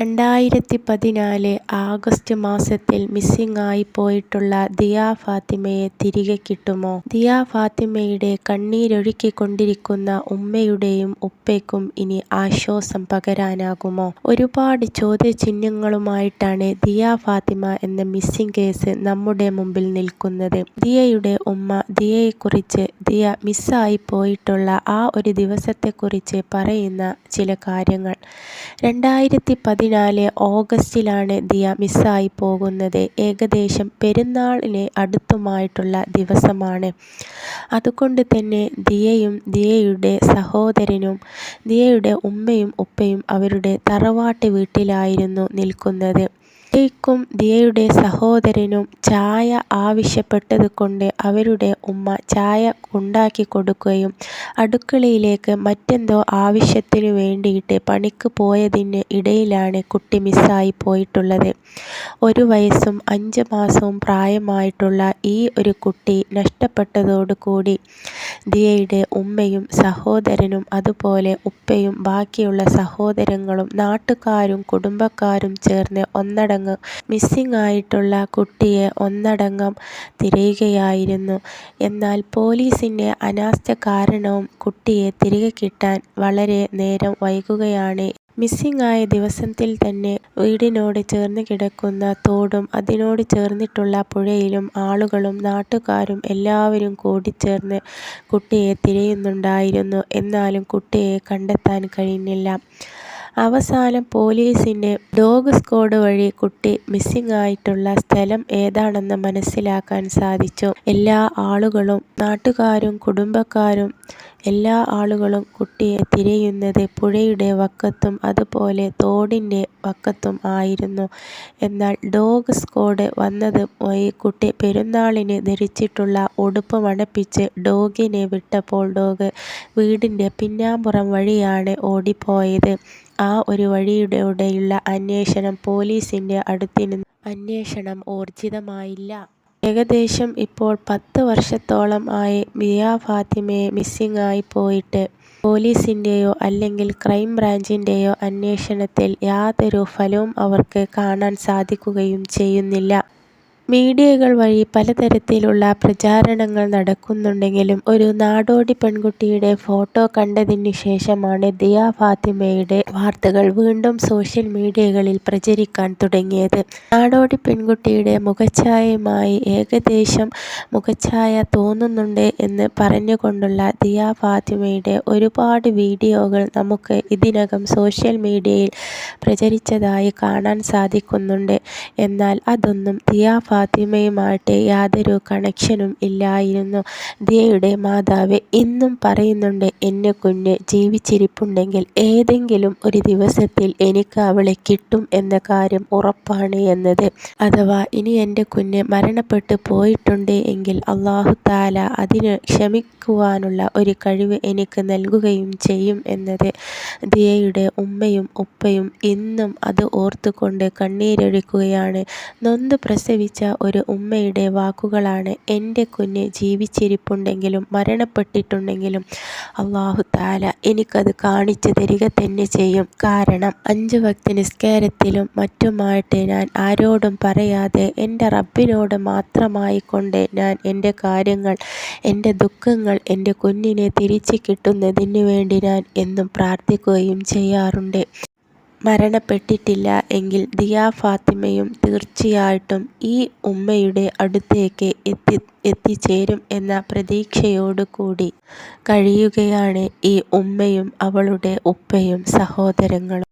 രണ്ടായിരത്തി പതിനാല് ആഗസ്റ്റ് മാസത്തിൽ മിസ്സിംഗ് ആയി പോയിട്ടുള്ള ദിയ ഫാത്തിമയെ തിരികെ കിട്ടുമോ? ദിയ ഫാത്തിമയുടെ കണ്ണീരൊഴുക്കിക്കൊണ്ടിരിക്കുന്ന ഉമ്മയുടെയും ഉപ്പയ്ക്കും ഇനി ആശ്വാസം പകരാനാകുമോ? ഒരുപാട് ചോദ്യചിഹ്നങ്ങളുമായിട്ടാണ് ദിയ ഫാത്തിമ എന്ന മിസ്സിംഗ് കേസ് നമ്മുടെ മുമ്പിൽ നിൽക്കുന്നത്. ദിയയുടെ ഉമ്മ ദിയയെക്കുറിച്ച്, ദിയ മിസ്സായി പോയിട്ടുള്ള ആ ഒരു ദിവസത്തെക്കുറിച്ച് പറയുന്ന ചില കാര്യങ്ങൾ. രണ്ടായിരത്തി പതിനാല് ഓഗസ്റ്റിലാണ് ദിയ മിസ്സായി പോകുന്നത്. ഏകദേശം പെരുന്നാളിന് അടുത്തുമായിട്ടുള്ള ദിവസമാണ്. അതുകൊണ്ട് തന്നെ ദിയയും ദിയയുടെ സഹോദരനും ദിയയുടെ ഉമ്മയും ഉപ്പയും അവരുടെ തറവാട്ട് വീട്ടിലായിരുന്നു നിൽക്കുന്നത്. ദിയയ്ക്കും ദിയയുടെ സഹോദരനും ചായ ആവശ്യപ്പെട്ടതുകൊണ്ട് അവരുടെ ഉമ്മ ചായ ഉണ്ടാക്കി കൊടുക്കുകയും അടുക്കളയിലേക്ക് മറ്റെന്തോ ആവശ്യത്തിനു വേണ്ടിയിട്ട് പണിക്ക് പോയതിന് ഇടയിലാണ് കുട്ടി മിസ്സായി പോയിട്ടുള്ളത്. ഒരു വയസ്സും അഞ്ച് മാസവും പ്രായമായിട്ടുള്ള ഈ ഒരു കുട്ടി നഷ്ടപ്പെട്ടതോടുകൂടി ദിയയുടെ ഉമ്മയും സഹോദരനും അതുപോലെ ഉപ്പയും ബാക്കിയുള്ള സഹോദരങ്ങളും നാട്ടുകാരും കുടുംബക്കാരും ചേർന്ന് ഒന്നടങ്കം മിസ്സിംഗ് ആയിട്ടുള്ള കുട്ടിയെ ഒന്നടങ്കം തിരയുകയായിരുന്നു. എന്നാൽ പോലീസിന്റെ അനാസ്ഥ കാരണവും കുട്ടിയെ തിരികെ കിട്ടാൻ വളരെ നേരം വൈകുകയാണ്. മിസ്സിംഗ് ആയ ദിവസത്തിൽ തന്നെ വീടിനോട് ചേർന്ന് കിടക്കുന്ന തോടും അതിനോട് ചേർന്നിട്ടുള്ള പുഴയിലും ആളുകളും നാട്ടുകാരും എല്ലാവരും കൂടിച്ചേർന്ന് കുട്ടിയെ തിരയുന്നുണ്ടായിരുന്നു. എന്നാലും കുട്ടിയെ കണ്ടെത്താൻ കഴിഞ്ഞില്ല. അവസാനം പോലീസിന്റെ ഡോഗ് സ്ക്വാഡ് വഴി കുട്ടി മിസ്സിംഗ് ആയിട്ടുള്ള സ്ഥലം ഏതാണെന്ന് മനസ്സിലാക്കാൻ സാധിച്ചു. എല്ലാ ആളുകളും നാട്ടുകാരും കുടുംബക്കാരും എല്ലാ ആളുകളും കുട്ടിയെ തിരയുന്നത് പുഴയുടെ വക്കത്തും അതുപോലെ തോടിന്റെ വക്കത്തും ആയിരുന്നു. എന്നാൽ ഡോഗ് സ്ക്വാഡ് വന്നത് പോയി കുട്ടി പെരുന്നാളിന് ധരിച്ചിട്ടുള്ള ഉടുപ്പ് മണപ്പിച്ച് ഡോഗിനെ വിട്ടപ്പോൾ ഡോഗ് വീടിന്റെ പിന്നാമ്പുറം വഴിയാണ് ഓടിപ്പോയത്. ആ ഒരു വഴിയിലൂടെയുള്ള അന്വേഷണം പോലീസിന്റെ അടുത്തിരുന്ന് അന്വേഷണം ഊർജിതമായില്ല. ഏകദേശം ഇപ്പോൾ പത്ത് വർഷത്തോളം ആയി ദിയ ഫാത്തിമയെ മിസ്സിംഗ് ആയി പോയിട്ട്. പോലീസിന്റെയോ അല്ലെങ്കിൽ ക്രൈം ബ്രാഞ്ചിന്റെയോ അന്വേഷണത്തിൽ യാതൊരു ഫലവും അവർക്ക് കാണാൻ സാധിക്കുകയും ചെയ്യുന്നില്ല. മീഡിയകൾ വഴി പലതരത്തിലുള്ള പ്രചാരണങ്ങൾ നടക്കുന്നുണ്ടെങ്കിലും ഒരു നാടോടി പെൺകുട്ടിയുടെ ഫോട്ടോ കണ്ടതിനു ശേഷമാണ് ദിയ ഫാത്തിമയുടെ വാർത്തകൾ വീണ്ടും സോഷ്യൽ മീഡിയകളിൽ പ്രചരിക്കാൻ തുടങ്ങിയത്. നാടോടി പെൺകുട്ടിയുടെ മുഖഛായയുമായി ഏകദേശം മുഖഛായ തോന്നുന്നുണ്ട് എന്ന് പറഞ്ഞുകൊണ്ടുള്ള ദിയ ഫാത്തിമയുടെ ഒരുപാട് വീഡിയോകൾ നമുക്ക് ഇതിനകം സോഷ്യൽ മീഡിയയിൽ പ്രചരിച്ചതായി കാണാൻ സാധിക്കുന്നുണ്ട്. എന്നാൽ അതൊന്നും ദിയ ഫാത്തിമയുമായിട്ട് യാതൊരു കണക്ഷനും ഇല്ലായിരുന്നു. ദിയയുടെ മാതാവ് ഇന്നും പറയുന്നുണ്ട് എന്റെ കുഞ്ഞ് ജീവിച്ചിരിപ്പുണ്ടെങ്കിൽ ഏതെങ്കിലും ഒരു ദിവസത്തിൽ എനിക്ക് അവളെ കിട്ടും എന്ന കാര്യം ഉറപ്പാണ് എന്നത്. അഥവാ ഇനി എന്റെ കുഞ്ഞ് മരണപ്പെട്ടു പോയിട്ടുണ്ട് എങ്കിൽ അല്ലാഹു തആല അതിന് ക്ഷമിക്കുവാനുള്ള ഒരു കഴിവ് എനിക്ക് നൽകുകയും ചെയ്യും എന്നത്. ദിയയുടെ ഉമ്മയും ഉപ്പയും ഇന്നും അത് ഓർത്തുകൊണ്ട് കണ്ണീരൊഴുക്കുകയാണ്. നൊന്ത് പ്രസവിച്ച ഒരു ഉമ്മയുടെ വാക്കുകളാണ്. എന്റെ കുഞ്ഞ് ജീവിച്ചിരിപ്പുണ്ടെങ്കിലും മരണപ്പെട്ടിട്ടുണ്ടെങ്കിലും അള്ളാഹു താല എനിക്കത് കാണിച്ചു തരിക തന്നെ ചെയ്യും. കാരണം അഞ്ച് വക്ത് നിസ്കാരത്തിലും മറ്റുമായിട്ട് ഞാൻ ആരോടും പറയാതെ എന്റെ റബ്ബിനോട് മാത്രമായിക്കൊണ്ട് ഞാൻ എന്റെ കാര്യങ്ങൾ എന്റെ ദുഃഖങ്ങൾ എന്റെ കുഞ്ഞിനെ തിരിച്ചു കിട്ടുന്നതിന് വേണ്ടി ഞാൻ എന്നും പ്രാർത്ഥിക്കുകയും ചെയ്യാറുണ്ട്. മരണപ്പെട്ടിട്ടില്ല എങ്കിൽ ദിയ ഫാത്തിമയും തീർച്ചയായിട്ടും ഈ ഉമ്മയുടെ അടുത്തേക്ക് എത്തി എത്തിച്ചേരും എന്ന പ്രതീക്ഷയോടുകൂടി കഴിയുകയാണ് ഈ ഉമ്മയും അവളുടെ ഉപ്പയും സഹോദരങ്ങളും.